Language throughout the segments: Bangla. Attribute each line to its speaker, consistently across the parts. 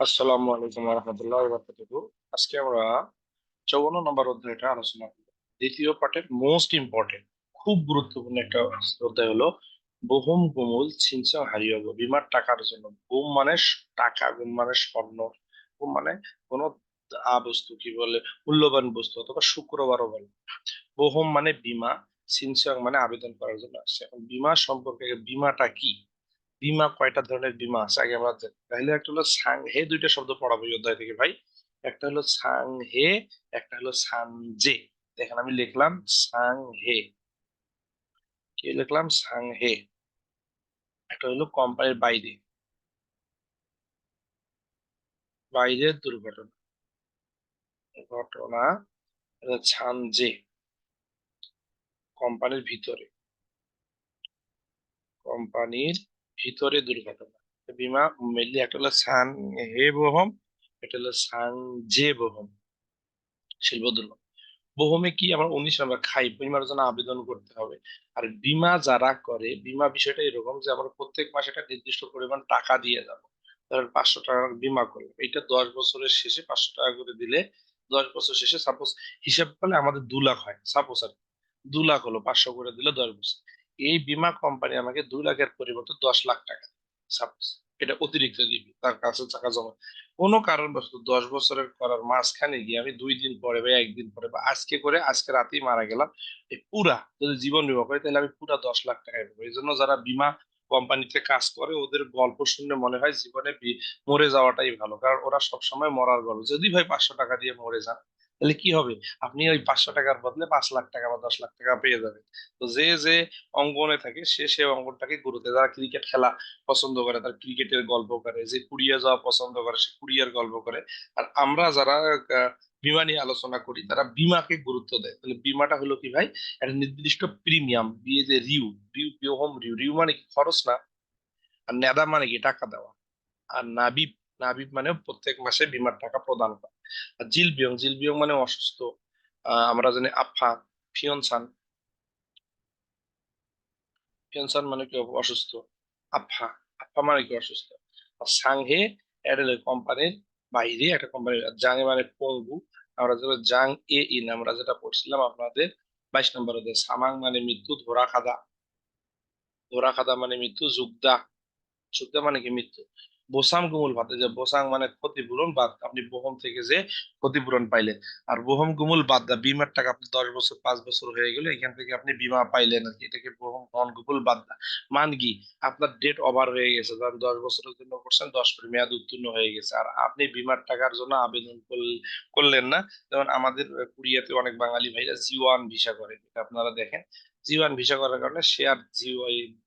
Speaker 1: আসসালামু আলাইকুম রহমতুল্লাহ বারাকাতুহু আজকে আমরা চৌবন্ন নম্বর অধ্যায়টা আলোচনা করব। দ্বিতীয় পার্টের মোস্ট ইম্পর্টেন্ট খুব গুরুত্বপূর্ণ একটা অধ্যায় হলো, বহুম গুমুল ছিনচাও হারিয়ে বিমার টাকার জন্য। গুম মানে টাকা, গুম মানে স্বর্ণ, গুম মানে কোন বস্তু, কি বলে, মূল্যবান বস্তু অথবা শুক্রবারও বলে। বহুম মানে বিমা ছিনচাও মানে আবেদন করার জন্য। আসছে এখন বিমা সম্পর্কে, বিমাটা কি? বিমা, কয়টা ধরনের বিমা আছে? আগে আমরা। তাহলে একটা হলো সাং হে দুইটা শব্দ পড়াবো অধ্যায় থেকে ভাই। একটা হলো সাং হে, একটা হলো সান জে। দেখেন আমি লিখলাম সাং হে। কি লিখলাম? সাং হে। একটা হলো কোম্পানির বাইরে। বাইরের দুর্ঘটনা। ঘটনা ছান জে। কোম্পানির ভিতরে। কোম্পানির ভিতরে দুর্ঘটনা। বিমা মেনলি একটা হলো সান হে বহম এটা হলো সাং জে বহম, শিল্প দুর্ঘটনা। বহমে কি আমরা উনিশ আমরা খাই বিমার জন্য আবেদন করতে হবে। আর বিমা যারা করে, বিমা বিষয়টা এরকম যে আমরা প্রত্যেক মাসে একটা নির্দিষ্ট পরিমাণ টাকা দিয়ে যাব। ধরেন পাঁচশো টাকার বিমা করলাম। এটা দশ বছরের শেষে পাঁচশো টাকা করে দিলে দশ বছর শেষে সাপোজ হিসাব করলে আমাদের দু লাখ হয়। সাপোজ আর দু লাখ হলো, পাঁচশো করে দিলে দশ বছর। এই বিমা কোম্পানি আমাকে দু লাখের পরিবর্তে দশ লাখ টাকা এটা অতিরিক্ত দিবি, তার কাছে টাকা জমা। কোনো কারণবশত দশ বছরের করার মাঝখানে গিয়ে আমি দুই দিন পরে বা একদিন পরে বা আজকে করে আজকে রাতেই মারা গেলাম। এই পুরা যদি জীবন বিমা করে, তাহলে আমি পুরা দশ লাখ টাকা পাবো এই জন্য যারা বিমা কোম্পানিতে কাজ করে, ওদের গল্প শুনলে মনে হয় জীবনে মরে যাওয়াটাই ভালো। কারণ ওরা সবসময় মরার গল্প। যদি ভাই পাঁচশো টাকা দিয়ে মরে যান তাহলে কি হবে? আপনি ওই পাঁচশো টাকার বদলে পাঁচ লাখ টাকা বা দশ লাখ টাকা পেয়ে যাবেন। তো যে যে অঙ্গনে থাকে, সে সে অঙ্গনটাকে গুরুত্ব যারা ক্রিকেট খেলা পছন্দ করে, তার ক্রিকেটের গল্প করে। যে কুড়িয়ে যাওয়া পছন্দ করে, সে কুড়িয়ার গল্প করে। আর আমরা যারা বিমা নিয়ে আলোচনা করি, তারা বিমাকে গুরুত্ব দেয়। তাহলে বিমাটা হলো কি ভাই? একটা নির্দিষ্ট প্রিমিয়াম বিয়ে যে রিউ রিউ হোম রিউ। রিউ মানে কি? খরচ না। আর নেদা মানে কি? টাকা দেওয়া। আর নাবিব নাবিব মানে প্রত্যেক মাসে বিমার টাকা প্রদান করা। আর জিল বিয়ং মানে অসুস্থ। আমরা জানি আফা, ফিয়নসান। ফিয়নসান মানে কি? অসুস্থ। আফা আফা মানে কি? অসুস্থ। আর সাংহে এডেল কোম্পানির বাইরে একটা কোম্পানি জাং মানে পঙ্গু। আমরা যেটা জাং এ ইন আমরা যেটা পড়ছিলাম আপনাদের বাইশ নম্বর সামাং মানে মৃত্যু, ধরা খাদা। ধরা খাদা মানে মৃত্যু, যুগদা। যুগদা মানে কি? মৃত্যু। বোসাম গুমুল ভাতে যে বোসাং মানে ক্ষতিপূরণ বাদ আপনি বহম থেকে যে ক্ষতিপূরণ পাইলেন। আর বহম গুমুল বাদ দা বিমার টাকা আপনি দশ বছর, পাঁচ বছর হয়ে গেলে, এখান থেকে আপনি বিমা পাইলেন আর কি। এটাকে বহম হন গুমুল বাদ দা। মান কি আপনার ডেট ওভার হয়ে গেছে, ধরেন দশ বছরের জন্য করছেন, দশ মেয়াদ উত্তীর্ণ হয়ে গেছে। আর আপনি বিমার টাকার জন্য আবেদন করলেন না? যেমন আমাদের কুড়িয়াতে অনেক বাঙালি ভাইরা জিওয়ান ভিসা করে এটা আপনারা দেখেন। জিওয়ান ভিসা করার কারণে সে আর জিও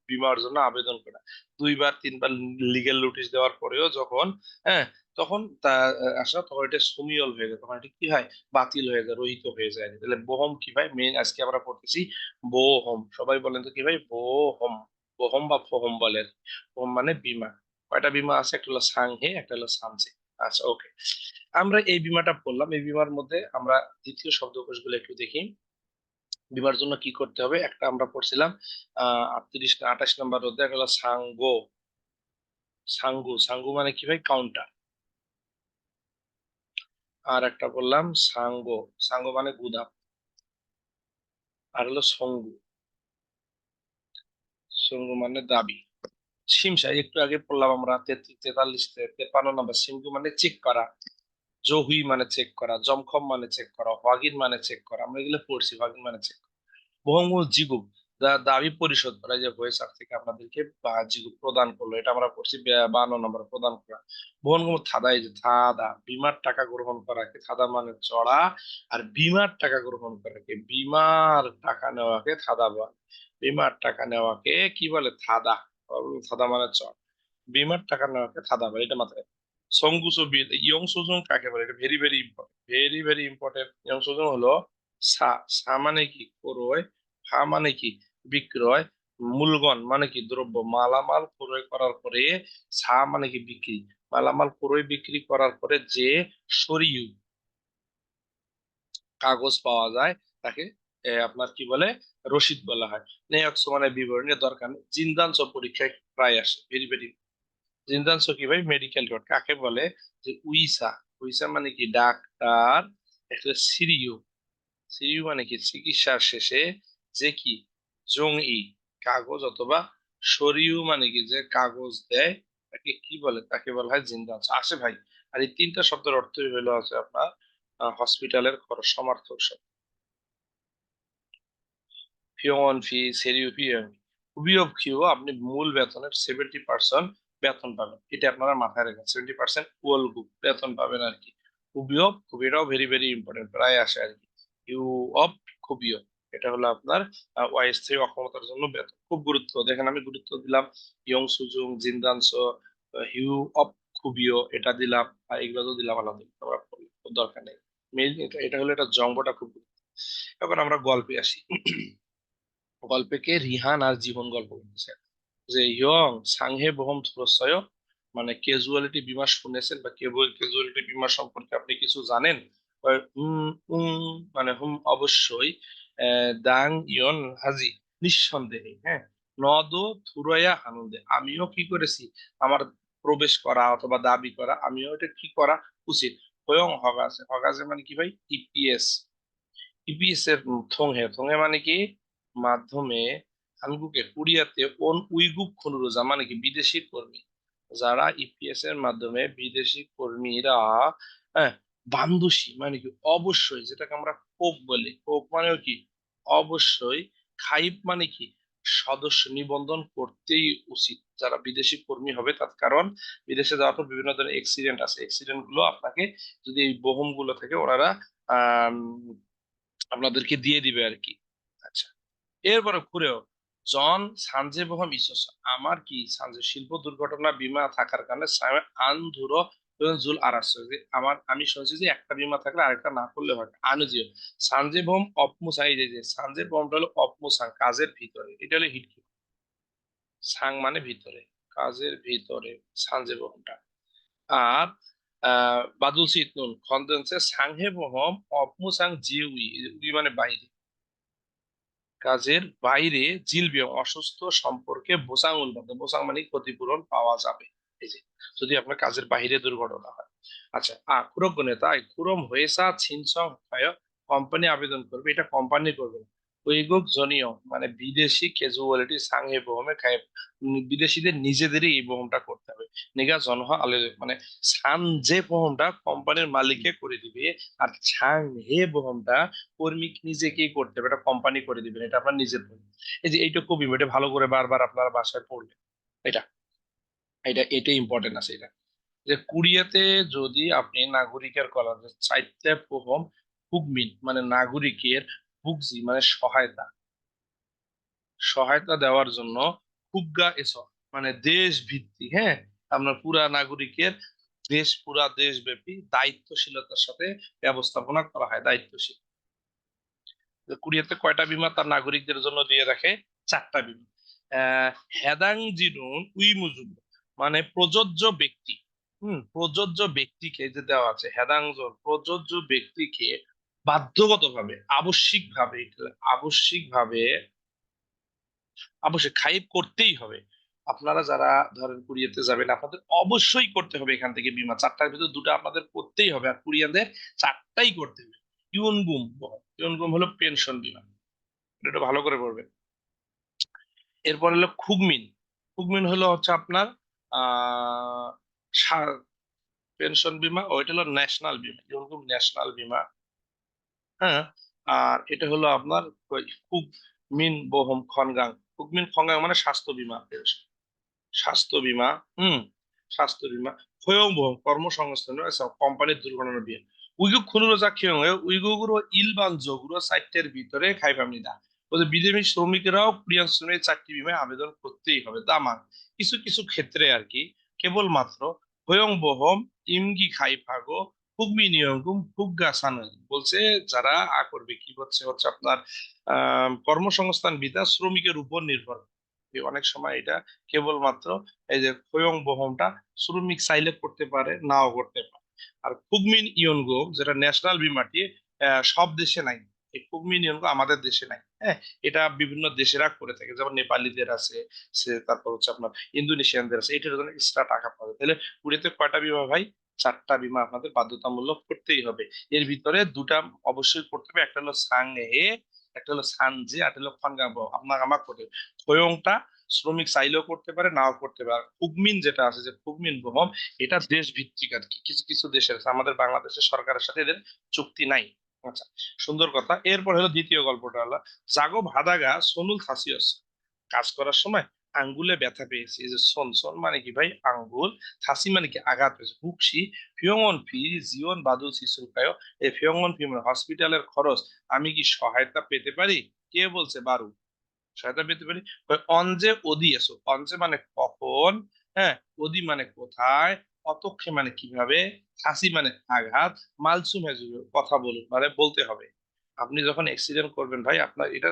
Speaker 1: বিমার জন্য আবেদন করে দুইবার, তিনবার লিগেল নোটিশ দেওয়ার পরেও যখন হ্যাঁ তখন তা আসা তখন এটা সুমিয়ল হয়ে যায় তখন এটা কি হয়? বাতিল হয়ে যায়, রহিত হয়ে যায়। তাহলে বোহম কি ভাই? মেন আজকে আমরা পড়তেছি বোহম। সবাই বলেন তো কি ভাই? বোহম। বোহম বা ফোহম বলেন বোহম মানে বিমা। কয়টা বিমা আছে? একটা হলো সাংহে, একটা হলো সামসে আচ্ছা ওকে আমরা এই বিমাটা পড়লাম। এই বিমার মধ্যে আমরা দ্বিতীয় শব্দকোষগুলো একটু দেখি। বিমার জন্য কি করতে হবে? একটা আমরা পড়ছিলাম আটত্রিশ আঠাশ নম্বর অধ্যায় হলো সাঙ্গো। সাঙ্গু সাঙ্গু মানে কি ভাই? কাউন্টার আর একটা বললাম সাঙ্গো সাঙ্গো মানে গুদাম। আর হলো সঙ্গু। সঙ্গু মানে দাবি। সিমসা একটু আগে পড়লাম আমরা তেতাল্লিশ, তেপান্ন নম্বর। সিমগু মানে চেক করা। জহুই মানে চেক করা, জমখম মানে চেক করা হোয়াগিন মানে চেক করা, আমরা এগুলো পড়ছি হোয়াগিন মানে চেক করা। বহুমূল জিগুপ দাবি পরিশোধ করা যে ভয়েসার থেকে আপনাদেরকে জিগুপ প্রদান করল, এটা আমরা পড়ছি বান্ন নম্বর প্রদান করা। বহুমূল থাদা, এই যে থাদা, বিমার টাকা গ্রহণ করাকে, থাদা মানে চড়া, আর বিমার টাকা গ্রহণ করাকে, বিমার টাকা নেওয়াকে থাদা বলে। বিমার টাকা নেওয়াকে কি বলে? থাদা থাদা মানে চড়। বিমার টাকা নেওয়াকে থাদা বলে, এটা মাথায় ইয়ং কাকে বলে? Very very important very very important young হলো সা সা মানে কি? ক্রয় মানে কি? বিক্রয়, মূলগণ মানে কি? দ্রব্য। মালামাল ক্রয় করার পরে সা মানে কি? বিক্রি। মালামাল ক্রয়, বিক্রি করার পরে যে সরিয়ু কাগজ পাওয়া যায়, তাকে আপনার কি বলে? রসিদ বলা হয়। নেক্সট মানে বিবরণের দরকার সব পরীক্ষায় প্রায় আসে। ভেরি ভেরি জিন্দাংশ কি ভাই মেডিকেল রিপোর্ট কাকে বলে? যে উইসা উইসা মানে কি? ডাক্তার, একটা সিরিউ সিরিউ মানে কি? চিকিৎসার শেষে যে কি? জং ই কাগজ অথবা সরিউ মানে কি? যে কাগজ দেয়, তাকে কি বলে? তাকে বলা হয় জিন্দাংশ আসে ভাই, আর এই তিনটা শব্দের অর্থই হলো আছে আপনার হসপিটালের খরচ সমার্থক শব্দ ফিওন, ফি সেরিউ ফিওন। উবিয়ব কিউ আপনি মূল বেতনের সেভেন্টি পার্সেন্ট বেতন পাবেন। এটা আপনারা মাথায় রাখবেন সেভেন্টি পার্সেন্ট ওয়াল গ্রুপ, বেতন পাবেন আর কি। উবিয়ব খুব এটাও ভেরি ভেরি ইম্পর্টেন্ট প্রায় আসে আর কি। ইউ অফ খুবিও এটা হলো আপনার অস্থায়ী অক্ষমতার জন্য বেতন। খুব গুরুত্ব। দেখেন আমি গুরুত্ব দিলাম। ইয়ং, সুজুং জিন্দাংশ হিউ অফ খুবিও এটা দিলাম, আর এগুলো তো দিলাম আলাদা আমরা দরকার নেই। মেইন এটা এটা হলো এটা জঙ্গটা খুব এবার আমরা গল্পে আসি। গল্পে কে? রিহান আর জীবন গল্প করতেছে। যে ইয়ং সাংহে বহম থুরসয় মানে ক্যাজুয়ালিটি বিমা শুনেছেন বা ক্যাজুয়ালিটি বিমা সম্পর্কে আপনি কিছু জানেন? মানে হুম, অবশ্যই দাং ইয়ন হাজি, নিঃসন্দেহে হ্যাঁ? নদ থুরয়া আনন্দে আমিও কি করেছি? আমার প্রবেশ করা অথবা দাবি করা, আমিও এটা কি করা উচিত? হয়ং হগাছে হগাছে মানে কি ভাই? ইপিএস ইপিএস এর থংহে থংহে মানে কি? মাধ্যমে হানগুকে কুরিয়াতে ওন উইগুক খুনুরোজা মানে কি বিদেশি কর্মী? যারা ইপিএস এর মাধ্যমে বিদেশি কর্মীরা হ্যাঁ বান্দসী মানে কি অবশ্যই, যেটাকে আমরা কোপ বলি। কোপ মানে কি? অবশ্যই খাইপ মানে কি? সদস্য নিবন্ধন করতেই উচিত। যারা বিদেশি কর্মী হবে, তার কারণ বিদেশে যাওয়ার পর বিভিন্ন ধরনের এক্সিডেন্ট আছে। এক্সিডেন্টগুলো আপনাকে যদি এই বহমগুলো থেকে ওনারা আপনাদেরকে দিয়ে দিবে আর কি। আচ্ছা এরপরে ঘুরেও জন সানজে বহম ইসস আমার কি সানজে শিল্প দুর্ঘটনা বীমা থাকার কারণে আনধুরো জুল আরাস আমার, আমি শুনছি যে একটা বীমা থাকলে আরেকটা না করলে হয় আনুজিও সানজে বহম এই যে যে সানজে বহমটা হলো অপমুসাং কাজের ভিতরে। এটা হলো হিট সাং মানে ভিতরে, কাজের ভিতরে সানজে বহমটা আর বাদুল সিতনুন সাংহে বহম অপমুসাং জিউই উই মানে বাইরে। কাজের বাইরে জিলবে অসুস্থ সম্পর্কে বোসাং উন্নত বোসাং মানে ক্ষতিপূরণ পাওয়া যাবে। এই যে, যদি আপনার কাজের বাইরে দুর্ঘটনা হয়। আচ্ছা আ কুরক তাই কুরম হয়েসা ছিনসং হয় কোম্পানি আবেদন করবে। এটা কোম্পানি করবে না। ওইগুক জনীয় মানে বিদেশি ক্যাজুয়ালিটি সাংহে বহমে খায় বিদেশিদের নিজেদেরই এই বহমটা করতে হবে। নিগা জনহ আলে মানে সান যে বহমটা কোম্পানির মালিককে করে দিবে, আর ছাং হে বহমটা কর্মী নিজেকেই করতে হবে, এটা কোম্পানি করে দিবেন, এটা আপনার নিজের বই এই যে এইটা খুবই, এটা ভালো করে বারবার আপনারা বাসায় পড়বেন এটা এটা এটা ইম্পর্টেন্ট আছে এটা। যে কুরিয়াতে যদি আপনি নাগরিকের কলা চারটে প্রহম হুকমিন মানে নাগরিকের হুকজি মানে সহায়তা। সহায়তা দেওয়ার জন্য হুগা এস মানে দেশ ভিত্তিক হ্যাঁ? আপনার পুরা নাগরিকের দেশ, পুরা দেশব্যাপী দায়িত্বশীলতার সাথে ব্যবস্থাপনা করা হয়, দায়িত্বশীল। কুরিয়াতে কয়টা বিমা তার নাগরিকদের জন্য দিয়ে রাখে? চারটা বিমা। হেদাং জিনুন উইমুজুব মানে প্রযোজ্য ব্যক্তি। হম, প্রযোজ্য ব্যক্তিকে যে দেওয়া আছে হেদাংজন প্রযোজ্য ব্যক্তিকে বাধ্যগতভাবে, আবশ্যিকভাবে আবশ্যিকভাবে অবশ্যই খাইব করতেই হবে। আপনারা যারা ধরেন কুরিয়াতে যাবেন, আপনাদের অবশ্যই করতে হবে এখান থেকে বিমা। চারটার ভিতর দুটো আপনাদের করতেই হবে আর কুরিয়ানদের চারটাই করতে হবে। ইউনগুম ইউনগুম হলো পেনশন বিমা। এটা ভালো করে পড়বেন। এরপর হলো খুগমিন। খুগমিন হলো হচ্ছে আপনার আহ পেনশন বিমা ও এটা হলো ন্যাশনাল বিমা ইউনগুম ন্যাশনাল বিমা। হ্যাঁ আর এটা হলো আপনার খুব মিন বহম খনগাং। হুকমিন খনগাং মানে স্বাস্থ্য বিমা স্বাস্থ্য বিমা, হুম, স্বাস্থ্য বিমা। হয়েও বহম কর্মসংস্থান কোম্পানির দুর্ঘটনা বিয়ে উইগু খুনুরো যা খেয়ে উইগুগুরো ইলবান যোগুরো সাইটের ভিতরে খাই ফামিদা ওদের বিদেশি শ্রমিকেরাও প্রিয়ান শ্রমিক চারটি বিমায় আবেদন করতেই হবে দামান কিছু কিছু ক্ষেত্রে আর কি, কেবলমাত্র হয়ং বহম ইমগি খাই ফাগো সানন বলছে, যারা আ করবে, কি হচ্ছে? হচ্ছে আপনার কর্মসংস্থান বিধা শ্রমিকের উপর নির্ভর। অনেক সময় এটা কেবলমাত্র এই যে হয়ং বহমটা শ্রমিক চাইলে করতে পারে, নাও করতে পারে। আর ইয়নগো, যেটা ন্যাশনাল বিমাটি সব দেশে নাই। এই কুগমি নিয়মগুলো আমাদের দেশে নাই। হ্যাঁ এটা বিভিন্ন দেশেরা করে থাকে। যেমন নেপালিদের আছে তারপর হচ্ছে আপনার ইন্দোনেশিয়ানদের আছে। এটার জন্য এক্সট্রা টাকা যায়। তাহলে পুরীতে কয়টা বিমা ভাই চারটা বিমা আপনাদের বাধ্যতামূলক করতেই হবে। এর ভিতরে দুটা অবশ্যই করতে হবে, একটা হলো সাংহে, একটা হলো সানজে, আর একটা হলো খনগাঁও আপনার আমার করতে খয়ংটা শ্রমিক চাইলেও করতে পারে, নাও করতে পারে। কুগমিন যেটা আছে, যে কুগমিন বহম এটা দেশ ভিত্তিক আর কি। কিছু কিছু দেশের আমাদের বাংলাদেশের সরকারের সাথে এদের চুক্তি নাই। আচ্ছা সুন্দর কথা। এরপর হলো দ্বিতীয় গল্পটা হলো, জাগো ভাদাগা সোনুল থাসিয়স কাজ করার সময় আঙ্গুলে ব্যথা পেয়েছে, এই যে সন সন মানে কি ভাই? আঙ্গুল থাসি মানে কি? আঘাত পেয়েছে হুকসি ফিয়ংন ফি জীবন বাদুল শিশুকায়, এই ফিয়ংন ফি মানে হসপিটালের খরচ, আমি কি সহায়তা পেতে পারি? কে বলছে? বারু। সহায়তা পেতে পারি? অঞ্জে অদি এসো। অঞ্জে মানে কখন? হ্যাঁ অদি মানে কোথায়? অতক্ষে মানে কীভাবে? হাসি মানে আঘাত। মালসুম কথা বলুন মানে বলতে হবে। আপনি যখন অ্যাক্সিডেন্ট করবেন, ভাই, আপনার এটা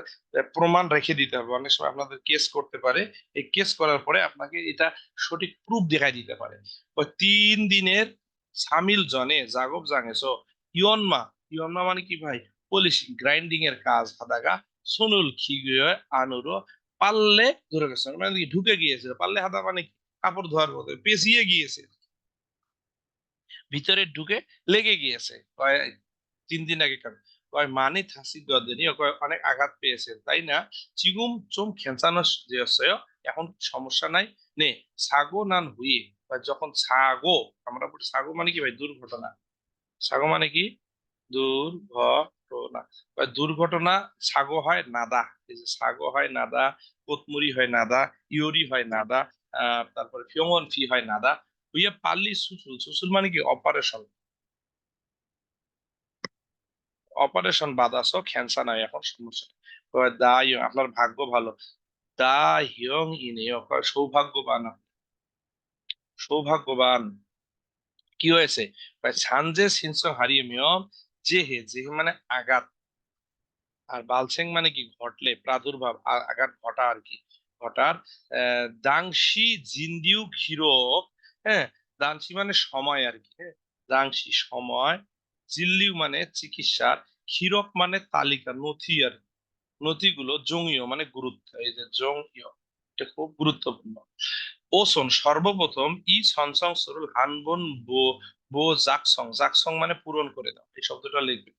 Speaker 1: প্রমাণ রেখে দিতে হবে। অনেক সময় আপনাদের কেস করতে পারে। এই কেস করার পরে আপনাকে এটা সঠিক প্রুফ দেখাই দিতে পারে। ওই তিন দিনের সামিল জনে জাগব জাঙেছো ইয়নমা ইয়নমা মানে কি ভাই? পলিশিং গ্রাইন্ডিং এর কাজ হাদাগা সুনুল খিগুয়ে আনুরো পাল্লে ধরে গেছে মানে ঢুকে গিয়েছে পাল্লে হাদা মানে কাপড় ধোয়ার মতো, পেঁচিয়ে গিয়েছে। ভিতরে ঢুকে লেগে গিয়েছে। তিন দিন আগে কারণ কয় মানে থাসি গদেনি কয় অনেক আঘাত পেয়েছে তাই না? চিগুম চুম খেঁচানো যে আছে, এখন সমস্যা নাই। নে, সাগো নান হুইয়ে বা যখন সাগো, আমরা বলি সাগো মানে কি ভাই? দুর্ঘটনা। সাগো মানে কি? দুর্ঘটনা। বা দুর্ঘটনা, সাগো হয় নাদা। এই যে সাগো হয় নাদা কোতমুরি হয় নাদা, ইউরি হয় নাদা, আহ, তারপরে ফিয়মন ফি হয় নাদা। হুইয়ে পাল্লি সুসুল সুসুল মানে কি? অপারেশন। অপারেশন বাদাস ক্যান্সার নাই এখন সমস্যা। দা ইয়ং, আপনার ভাগ্য ভালো। দা হিয়ং ইনে সৌভাগ্যবান। সৌভাগ্যবান। কি হয়েছে? সানজে সিনসং হারিয়ে মিয়ম জেহে জেহে মানে আঘাত। আর বালসেং মানে কি? ঘটলে, প্রাদুর্ভাব আঘাত ঘটা আর কি। ঘটার দাংশি জিন্দিউ ঘিরো হ্যাঁ? দাংশি মানে সময় আর কি হ্যাঁ? দাংশি, সময় জিল্লিউ মানে চিকিৎসার ক্ষীরক মানে তালিকা, নথি আর নথিগুলো জঙ্গীয় মানে গুরুত্ব। এই যে জঙ্গীয়, এটা খুব গুরুত্বপূর্ণ। ওসন, সর্বপ্রথম ই সনসং সরুল হানবন বো বো জাকসং। জাকসং মানে পূরণ করে দাও, এই শব্দটা লিখবে।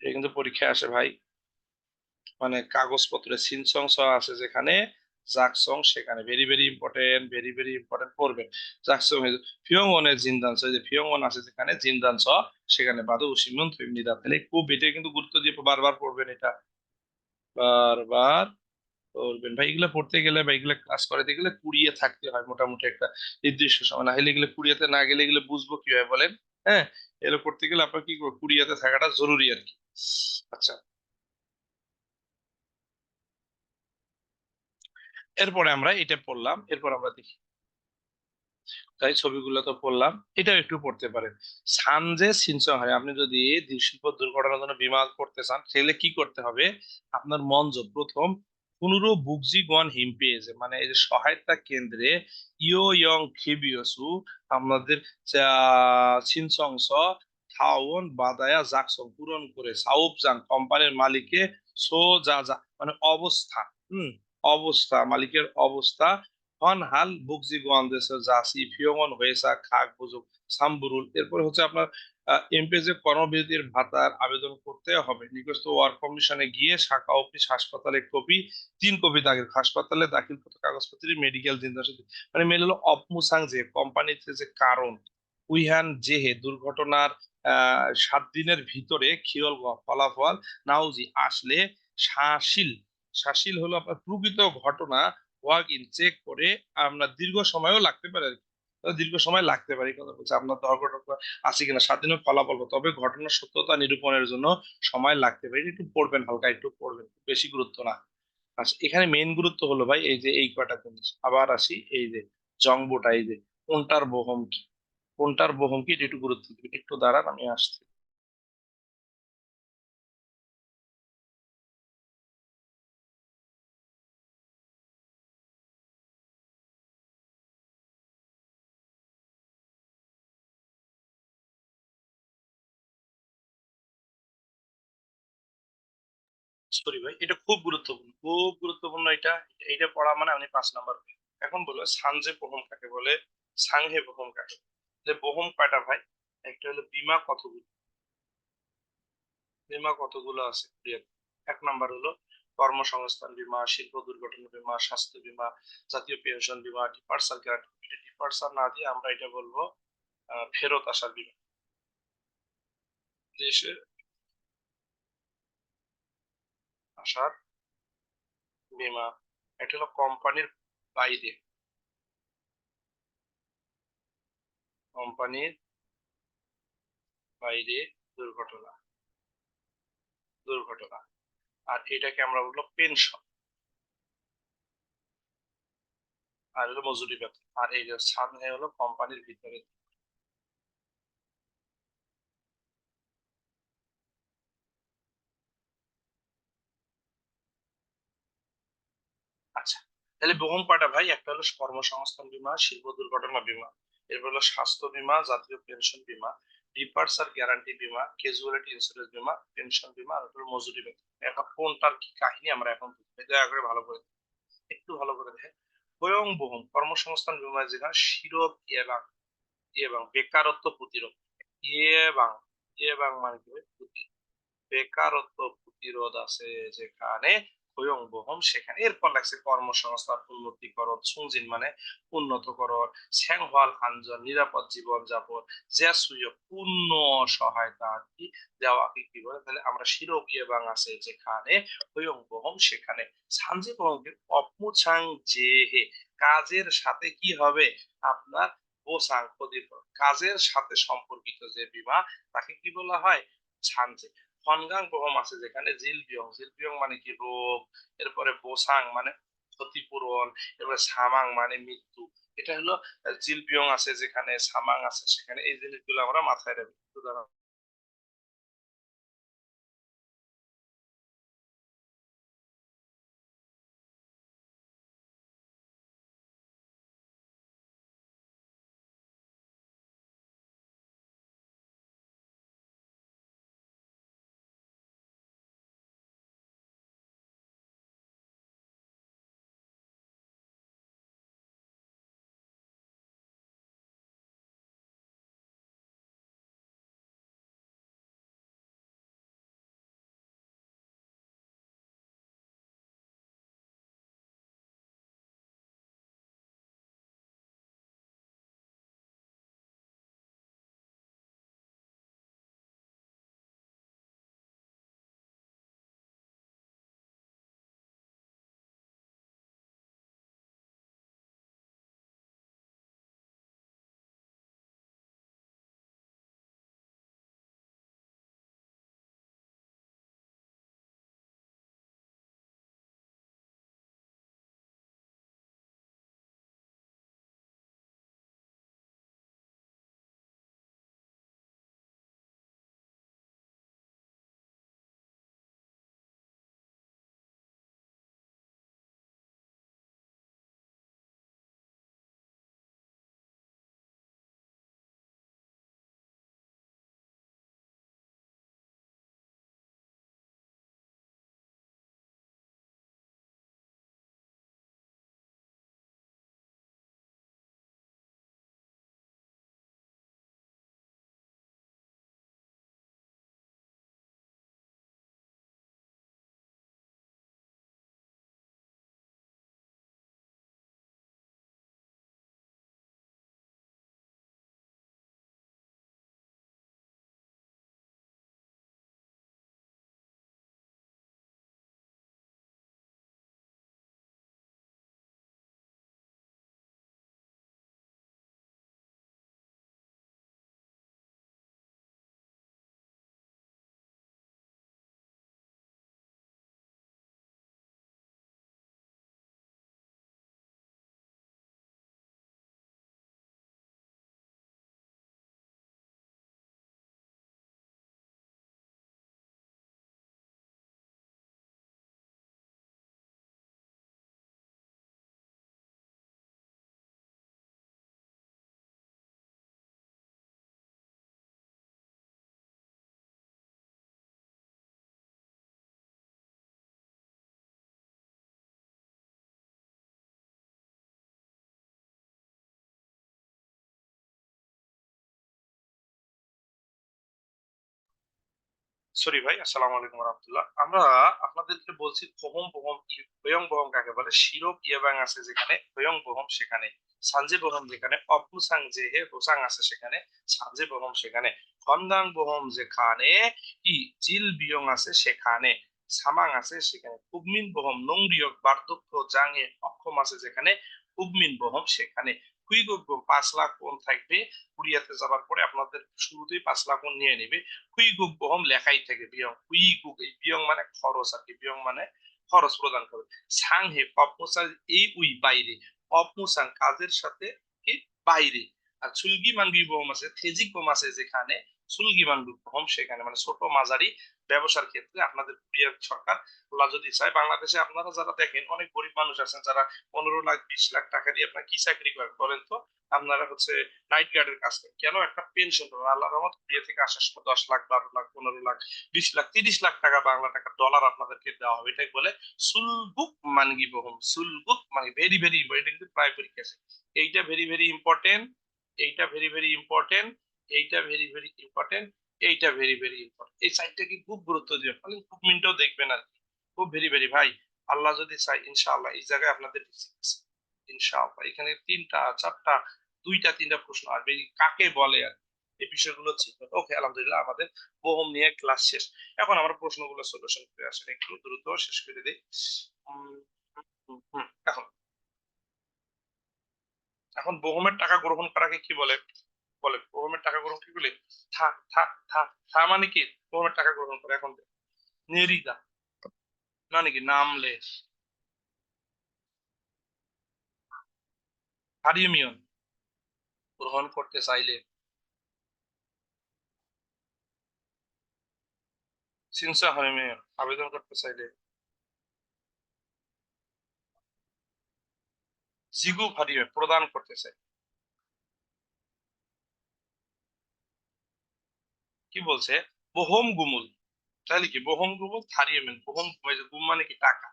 Speaker 1: এটা কিন্তু পরীক্ষায় আসে ভাই। মানে কাগজপত্রে সিনসং আছে যেখানে জাকসং সেখানে very very important very very important পড়বেন জাকসং ফিয়ং ওনের জিনদান যে ফিয়ং ওন আছে যেখানে জিনদান স সেখানে বাদু উসিমন ফেমনিদা তাহলে খুব এটা কিন্তু গুরুত্ব দিয়ে বারবার পড়বেন এটা। বারবার পড়বেন। ভাই, এগুলো পড়তে গেলে বা এগুলো ক্লাস করাতে গেলে কুড়িয়ে থাকতে হয় মোটামুটি একটা নির্দিষ্ট সময়। না হলে এগুলো কুড়িয়েতে, না গেলে এগুলো বুঝব কীভাবে বলেন? হ্যাঁ এগুলো করতে গেলে আপনার কি কুড়িয়াতে থাকাটা জরুরি আর কি। আচ্ছা। এরপরে আমরা এটা পড়লাম, এরপর আমরা দেখি। তাই ছবিগুলো তো পড়লাম, এটাও একটু পড়তে পারেন। সানজে সিনসং হয়, আপনি যদি শিল্প দুর্ঘটনার জন্য বিমা করতে চান সেগুলো কি করতে হবে? আপনার মঞ্চ প্রথম পুনরু বুকজি গন হিম পেয়েছে। মানে এই যে সহায়তা কেন্দ্রে ইয়ো ইয়ং খিবিয়সু, আমাদের সিনসংস থাউন বাদায়া, জাকসং পূরণ করে সাউপ জাং কোম্পানির মালিকে সো যা যা মানে অবস্থা হুম। অবস্থা, মালিকের অবস্থা। হন হাল বুকজি গোয়ান্দেশ জাসি ফিয়মন, হয়েসা খাক বুজুক সাম্বুরুল। এরপর হচ্ছে আপনার এমপিএসে কর্মবিরতির ভাতার আবেদন করতে হবে। নিকটস্থ ওয়ার্ক কমিশনে গিয়ে শাখা, অফিস, হাসপাতালে কপি, তিন কপি দাখিল। হাসপাতালে দাখিলকৃত কাগজপত্র মেডিকেল জিন্দার মানে হলো অপমুসাং যে, কোম্পানিতে যে কারণ, উইহান জেহে, দুর্ঘটনার সাত দিনের ভিতরে খিয়ল ফলাফল নাউজি আসলে শাসিল শাসিল হলো আপনার প্রকৃত ঘটনা ওয়ার্ক ইন চেক করে আমরা দীর্ঘ সময়ও লাগতে পারে দীর্ঘ সময় লাগতে পারে কথা বলছে। আপনার দুর্ঘটনা আছে কিনা দিনের ফলাফল তবে ঘটনার সত্যতা নিরূপণের জন্য সময় লাগতে পারে। একটু পড়বেন হালকা, একটু পড়বেন, বেশি গুরুত্ব না। আচ্ছা এখানে মেইন গুরুত্ব হলো ভাই, এই যে এই কয়টা জিনিস? আবার আসি, এই যে জংবোটা, এই যে কোনটার বহম কি কোনটার বহম কি একটু গুরুত্ব দিবেন। একটু দাঁড়ান, আমি আসছি। সরি ভাই, এটা খুব গুরুত্বপূর্ণ খুব গুরুত্বপূর্ণ এটা এইটা পড়া মানে আপনি পাঁচ নাম্বার এখন বলব সানজে বহম কাকে বলে, সাংহে বহম কাকে যে বহম কয়টা ভাই? একটা হলো বিমা কতগুলো? বিমা কতগুলো আছে? এক নাম্বার হলো কর্মসংস্থান বীমা, শিল্প দুর্ঘটনা বীমা, স্বাস্থ্য বীমা, জাতীয় পেনশন বীমা ডিপার্সার গ্যারান্টি ডিপার্সার না দিয়ে আমরা এটা বলব ফেরত আসার বীমা। দেশে আসার বীমা। এটা হলো কোম্পানির বাইরে কোম্পানির বাইরে দুর্ঘটনা। দুর্ঘটনা। আর এটাকে আমরা বলল পেনশন। আর হলো মজুরি বেতন। আর এই যে সামনে হলো কোম্পানির ভিতরে আচ্ছা তাহলে বহন কয়টা ভাই, একটা হলো কর্মসংস্থান বীমা, শিল্প দুর্ঘটনা বীমা, এরপর হলো স্বাস্থ্য বীমা, জাতীয় পেনশন বীমা ডিপার্সার গ্যারান্টি বীমা ক্যাজুয়ালিটি ইন্স্যুরেন্স বীমা পেনশন বীমা, আর হলো মজুরি বেতন এখন কোনটার কি কাহিনী আমরা এখন। দয়া করে ভালো করে একটু ভালো করে দেখেন। স্বয়ং বহন কর্মসংস্থান বীমা যেখানে শিরোপ এবং এবং বেকারত্ব প্রতিরোধ। এবং এবং মানে কি বেকারত্ব প্রতিরোধ আছে যেখানে হয়ং বহম সেখানে। এরপর লাগছে উন্নতিকরণ মানে উন্নতকরণ আঞ্জন নিরাপদ জীবন যাপন সুযোগ পূর্ণ সহায়তা আর কি দেওয়াকে কি বলে? তাহলে আমরা শিরোগিয়ে বাং আছে যেখানে হয়ং বহম সেখানে। সানজি বহমকে অপমুছাং যে কাজের সাথে কি হবে? আপনার বোসাং ক্ষতিপূরণ কাজের সাথে সম্পর্কিত যে বিমা, তাকে কি বলা হয়? ফনগাং বহম আছে, যেখানে জিলবিয়ং জিলবিয়ং মানে কি? রোগ, এরপরে বোসাং মানে ক্ষতিপূরণ, এরপরে সামাং মানে মৃত্যু। এটা হলো জিলবিয়ং আছে যেখানে, সামাং আছে সেখানে। এই জিনিসগুলো আমরা মাথায় রাখব সরি ভাই, আসসালামু আলাইকুম রহমতুল্লাহ। আমরা আপনাদেরকে বলছি বহম বহম হয়ং বহম কাকে বলে? শিরক ইয়াবাং আছে যেখানে হয়ং বহম সেখানে, সানজে বহম যেখানে অপুসাং যে হে হোসাং আছে সেখানে, সানজে বহম সেখানে, খন্দাং বহম যেখানে, ই জিল বিয়ং আছে সেখানে, সামাং আছে সেখানে, কুগমিন বহম নং বিয়ক বার্ধক্য, জাঙে, অক্ষম আছে যেখানে, কুগমিন বহম সেখানে। হুইগোগ্য পাঁচ লাখ কোন থাকবে কুড়িয়াতে যাবার পরে। আপনাদের শুরুতেই পাঁচ লাখ কোন নিয়ে নেবে। কুইক বহম লেখাই থাকে বিয়ং। হুইগুক এই বিয়ং মানে খরচ আর কি। বিয়ং মানে খরচ প্রদান করে। সাং হে পপমুসাং এই উই বাইরে। পপমুসাং কাজের সাথে কি? বাইরে। আর চুলগি মানবি বোম আছে থেজিক বম আছে যেখানে চুলগি মানগি বহম সেখানে মানে ছোট মাঝারি ব্যবসার ক্ষেত্রে আপনাদের কুরিয়ার সরকার আল্লাহ যদি চায়, বাংলাদেশে আপনারা যারা দেখেন অনেক গরিব মানুষ আছেন, যারা পনেরো লাখ, বিশ লাখ টাকা দিয়ে আপনার কি চাকরি করেন তো? আপনারা হচ্ছে নাইট গার্ডের কাজ করেন। কেন? একটা পেনশন পাবেন। আল্লাহ রহমত কুরিয়া থেকে আসার সময় দশ লাখ, বারো লাখ, পনেরো লাখ, বিশ লাখ, তিরিশ লাখ টাকা, বাংলা টাকা ডলার আপনাদেরকে দেওয়া হবে। এটাই বলে সুলবুক মানগি বহম। সুলবুক মানে ভেরি ভেরি এটা কিন্তু প্রায় পরীক্ষা আছে এইটা ভেরি ভেরি ইম্পর্টেন্ট এইটা ভেরি ভেরি ইম্পর্টেন্ট এইটা ভেরি ভেরি ইম্পর্টেন্ট এইটা ভেরি ভেরি ইম্পর্টেন্ট এই সাইডটাকে খুব গুরুত্ব দিবেন মানে ইম্প্রুভমেন্টও দেখবেন আর কি। খুব ভেরি ভেরি ভাই, আল্লাহ যদি চাই ইনশাআল্লাহ এই জায়গায় আপনাদের ইনশাআল্লাহ। এখানে তিনটা, চারটা, দুইটা, তিনটা প্রশ্ন আসবে। কাকে বলে আর এই বিষয়গুলো ছিল ওকে আলহামদুলিল্লাহ, আমাদের বোহম নিয়ে ক্লাস শেষ। এখন আমরা প্রশ্নগুলো সলিউশন করে আসেন। একটু দ্রুত শেষ করে দিই। এখন। এখন বোহমের টাকা গ্রহণ করাকে কি বলে? বলে বোহমের টাকা গ্রহণ কি বলে থা থা থা থা মানে কি? বোহমের টাকা গ্রহণ করে, এখন নেরিদা মানে কি? নামলে হারিমিয়ন গ্রহণ করতে চাইলে। সিনসা হারিমিয়ন আবেদন করতে চাইলে। জিগু হারিমে প্রদান করতে চাই। কি বলছে? বহম গুমুল। তাহলে কি বহম গুমুল হারিয়ে মেন। বহম গুম মানে কি? টাকা।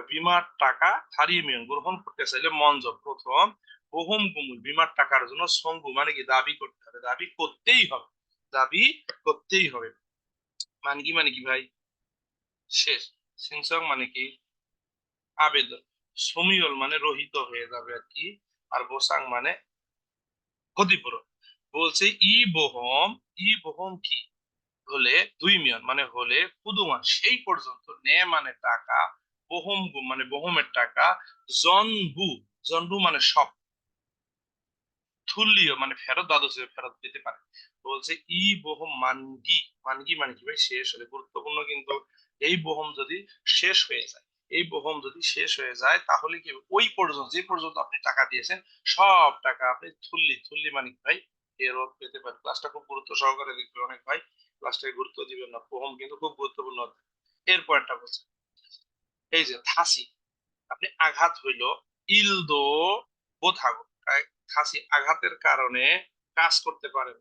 Speaker 1: বিমার টাকা হারিয়ে মেন, গ্রহণ করতে চাইলে মঞ্জ প্রথম, বহম গুমুল, বিমার টাকার জন্য সঙ্গু মানে কি? দাবি করতে হবে। দাবি করতেই হবে। দাবি করতেই হবে। মানে কি মানে কি ভাই? শেষ। সিনসং মানে কি? আবেদন। সমিয়ল মানে রহিত হয়ে যাবে আর কি। আর বোসাং মানে ক্ষতিপূরণ। বলছে ই বহম ই বহম কি? হলে দুই মিয়ন মানে হলে পুদুমান, সেই পর্যন্ত নে মানে টাকা, বহম মানে বহমের টাকা জনবু জনবু মানে সব। থুল্লিও মানে ফেরত দ্বাদশ ফেরত দিতে পারে। বলছে ই বহম মানগি মানগি মানে কি ভাই? শেষ হলে, গুরুত্বপূর্ণ কিন্তু এই বহম যদি শেষ হয়ে যায়, এই বহম যদি শেষ হয়ে যায়, তাহলে কি ওই পর্যন্ত, যে পর্যন্ত আপনি টাকা দিয়েছেন, সব টাকা আপনি থুল্লি থুল্লি মানে কি ভাই? এরও পেতে ক্লাসটা খুব গুরুত্ব সহকারে দেখবে অনেক ভাই। গুরুত্ব দিবেন না বহম কিন্তু খুব গুরুত্বপূর্ণ। বলছে। এই যে থাসি, আপনি আঘাত হইল, ইলদো খাসি আঘাতের কারণে কাজ করতে পারেন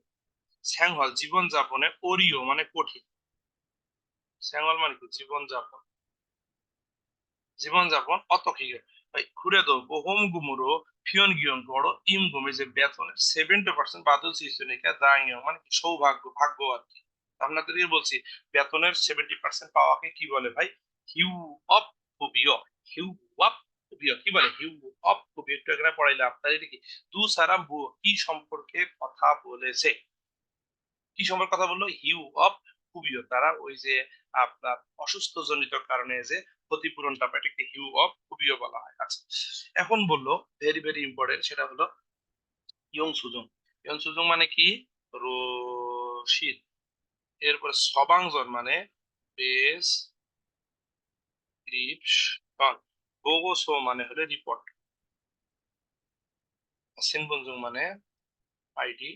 Speaker 1: স্যাংহল জীবন যাপনে অরিও মানে কঠিন। স্যাংহল মানে কি? জীবন যাপন জীবন যাপন অত কি ভাই ঘুরে দো বহুম গুমুরো ফিয়ন গিয়ন বড় ইম গুমে যে বেতনের সেভেন্টি পার্সেন্ট বাদল সিস্টেমিকা দাঁড়িয়ে মানে কি সৌভাগ্য ভাগ্য আর কি আপনাদের বলছি, বেতনের সেভেন্টি পার্সেন্ট পাওয়াকে কি বলে ভাই? হিউ অফ কুবিও হিউ অফ কুবিও কি বলে? হিউ অফ কুবিও একটু এখানে পড়াইলে আপনার এটা কি দু সারা কি সম্পর্কে কথা বলেছে? কি সম্পর্কে কথা বলল? হিউ অফ কুবিও তারা ওই যে আপনার অসুস্থ জনিত কারণে যে ক্ষতিপূরণটা এটাকে হিউ অফ কুবিও বলা হয়। আচ্ছা এখন বলল ভেরি ভেরি ইম্পর্টেন্ট সেটা হলো ইয়ং সুজং ইয়ং সুজং মানে কি? রশিদ। এরপরে সবাংজন মানে বেস ক্রিপশন গোগোসো মানে হলো রিপোর্ট সিনবঞ্জুং মানে আইডি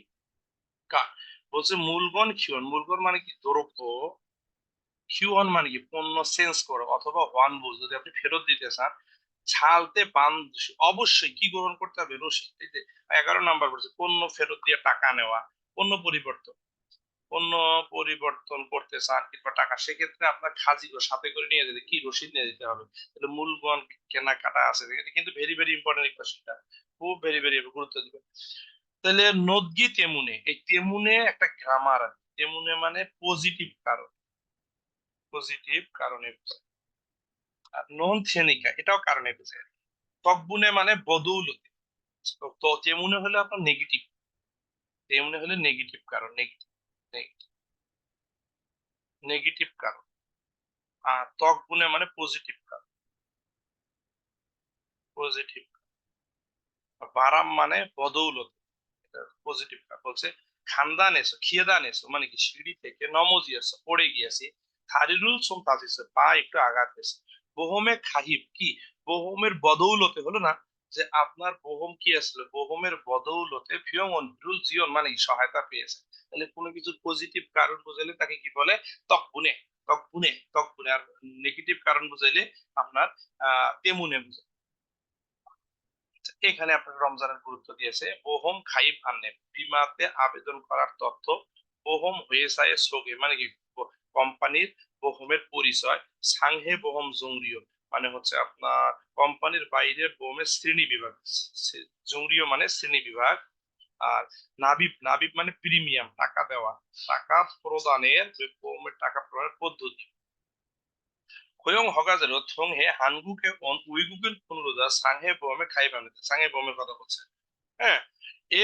Speaker 1: কার্ড। বলছে মূলগণ খিওন মূলগণ মানে কি? দ্রব্য। কিউন মানে কি? পণ্য চেঞ্জ করো অথবা ওয়ান বুঝ যদি আপনি ফেরত দিতে চান, ছালতে পান, অবশ্যই কি গ্রহণ করতে হবে? রসিদ এই যে এগারো নাম্বার বলছে, পণ্য ফেরত দিয়ে টাকা নেওয়া, পণ্য পরিবর্তন। পণ্য পরিবর্তন করতে চান কিংবা টাকা, সেক্ষেত্রে আপনার খাজিগো সাথে করে নিয়ে যেতে, কি রসিদ নিয়ে যেতে হবে? তাহলে মূলগণ কেনাকাটা আছে। কিন্তু ভেরি ভেরি ইম্পর্টেন্ট কোয়েশ্চেনটা খুব ভেরি ভেরি গুরুত্ব দিবে। তাহলে নদগি তেমুনে, এই তেমুনে একটা গ্রামার তেমুনে মানে পজিটিভ কারণ। পজিটিভ কারণে আর নন থেনিকা এটাও কারণে বোঝায় তকবুনে মানে বদৌলতে। তো- তেমনে হলে আপনার নেগেটিভ তেমনি হলে নেগেটিভ কারণ নেগেটিভ নেগেটিভ কারণ। আর তকবুনে মানে পজিটিভ কারণ। পজিটিভ বারাম মানে বদৌলত। পজিটিভ বলছে, খানদান এসো, খিয়েদান এসো মানে কি সিঁড়ি থেকে নমজি এসো, পড়ে গিয়েছে। থারিরুল সোম তাজিছে পা একটু আঘাত হয়েছে বোহমে খাহিব কি? বোহমের বদৌলতে হলো না যে আপনার বোহম কি আসলে? বোহমের বদৌলতে ফিয়মন জিয়ন মানে সহায়তা পেয়েছে। তাহলে কোনো কিছু পজিটিভ কারণ বুঝাইলে তাকে কি বলে? তকবুনে তকবুনে তকবুনে। আর নেগেটিভ কারণ বুঝাইলে আপনার, আহ, তেমুনে বুঝায়। এখানে আপনার রমজানের গুরুত্ব দিয়েছে। ওহম খাইব আন্নে বিমাতে আবেদন করার তথ্য, ওহম হয়ে যায় সোগে মানে কি, কোম্পানির বোহমের পরিচয়, সাংহে বোহম জংরিও মানে হচ্ছে আপনার কোম্পানির বাইরে বোহমের শ্রেণি বিভাগ জংরিও মানে শ্রেণি বিভাগ, আর নাবিব নাবিব মানে প্রিমিয়াম, টাকা দেওয়া, টাকা প্রদানের বোহমের টাকা প্রদানের পদ্ধতি। 고용 허가제로 통해 한국에 온 우이국인 분으로다 상해 보험에 가입합니다. 상해 보험의 কথা বলছে হ্যাঁ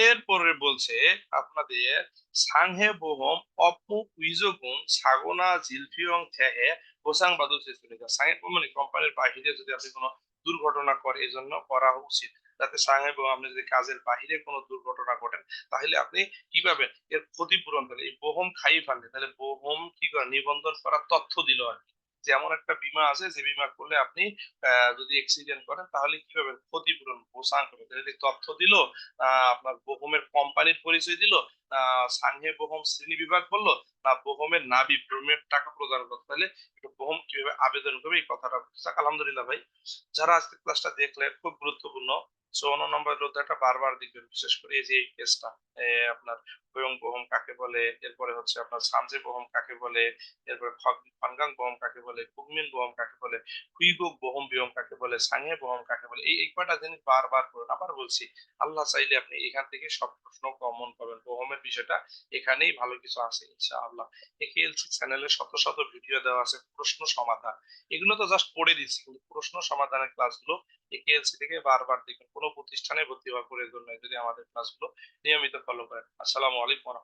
Speaker 1: এরপরে বলছে আপনাদের 상해 보험 업무 위조금 사고나 질병 대해 보상받을 수 있습니다. 상해 보험은 কোম্পানির বাহিরে যদি আপনি কোনো দুর্ঘটনা করে এই জন্য করা উচিত যাতে সাংহে bohom আপনি যদি কাজের বাহিরে কোনো দুর্ঘটনা ঘটেন তাহলে আপনি কি পাবেন এর ক্ষতিপূরণ পেলে এই বোহম খাই ফান্ডে তাহলে বোহম কি করে নিবন্ধন করার তথ্য দিল আর কি যে এমন একটা বিমা আছে, যে বিমা করলে আপনি যদি এক্সিডেন্ট করেন, তাহলে কি পাবেন ক্ষতিপূরণ পোষাক হবে তথ্য দিল আপনার বহুমের কোম্পানির পরিচয় দিল সাংহে বোহম শ্রেণি বিভাগ বলল না বোহমের নাবি প্রিমিয়ার টাকা প্রদান করতে। তাহলে বোহম কীভাবে আবেদন করবে, এই কথাটা বুঝতে- আলহামদুলিল্লাহ ভাই, যারা আজকে ক্লাসটা দেখলে খুব গুরুত্বপূর্ণ। চৌন্ন নম্বর বারবার দেখবেন, বিশেষ করে এই যে এই কেসটা আপনার বহম কাকে বলে, এরপরে হচ্ছে আপনার সামজে বহম কাকে বলে, এরপরে ফানগাং বহম কাকে বলে, কুগমিন বহম কাকে বলে কুইগুক বহম বিহম কাকে বলে সাংহে বহম কাকে বলে, এই কয়টা জিনিস বারবার আবার বলছি, আল্লাহ চাইলে আপনি এখান থেকে সব প্রশ্ন কমন পাবেন। বহমের বিষয়টা এখানেই ভালো কিছু আছে, ইনশাআল্লাহ। একেএলসি চ্যানেলে শত শত ভিডিও দেওয়া আছে, প্রশ্ন সমাধান। এগুলো তো জাস্ট পড়ে দিচ্ছি কিন্তু প্রশ্ন সমাধানের ক্লাসগুলো একেএলসি থেকে বারবার দেখুন। কোনো প্রতিষ্ঠানে ভর্তি হওয়ার প্রয়োজন নাই যদি আমাদের ক্লাসগুলো নিয়মিত ফলো করেন। আসসালামু আলাইকুম।